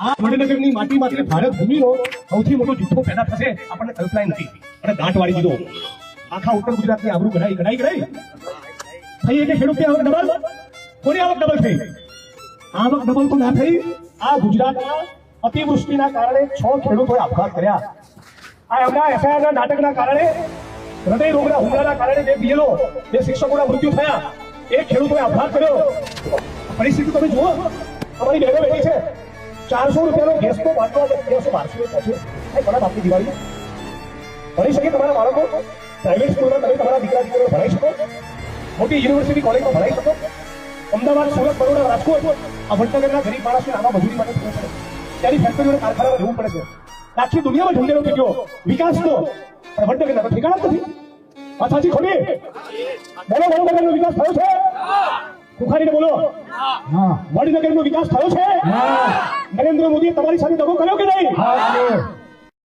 આ ના કારણે છ ખેડૂતોએ આપઘાત કર્યા. આ એમના એફઆઈઆર ના નાટકના કારણે, હૃદય રોગના હુમલાના કારણે જે બીએલઓ જે શિક્ષકોના મૃત્યુ થયા. એ ખેડૂતોએ આપઘાત કર્યો. પરિસ્થિતિ તમે જુઓ. તમારી બહેનો બેઠી છે. ચારસો રૂપિયાનો ગેસનો બાટલો અગિયારસો બારસો રૂપિયા પહોંચ્યો આ ઘણા બાપની દિવાળી. ભણી શકે તમારા બાળકો? પ્રાઇવેટ સ્કૂલમાં તમે તમારા દીકરા દીકરીઓ ભણાઈ શકો? મોટી યુનિવર્સિટી કોલેજમાં ભણાઈ શકો? અમદાવાદ સુરત બરોડા રાજકોટ. આ વડનગરના ગરીબ માણસને આમાં મજૂરી માટે જવું પડે. ત્યાંની ફેક્ટરીઓને કારખાનામાં જવું પડે છે. આખી દુનિયામાં ઢંઢેરો થઈ ગયો વિકાસનો પણ વડનગરના તો ઠેકાણા નથી. આ સાચી ખોટી. બોલો વડનગરનો વિકાસ થયો છે? બુખારીને બોલો. વડનગરનો વિકાસ થયો છે? નરેન્દ્ર મોદીએ તમારી સાથે દગો કર્યો કે નહીં?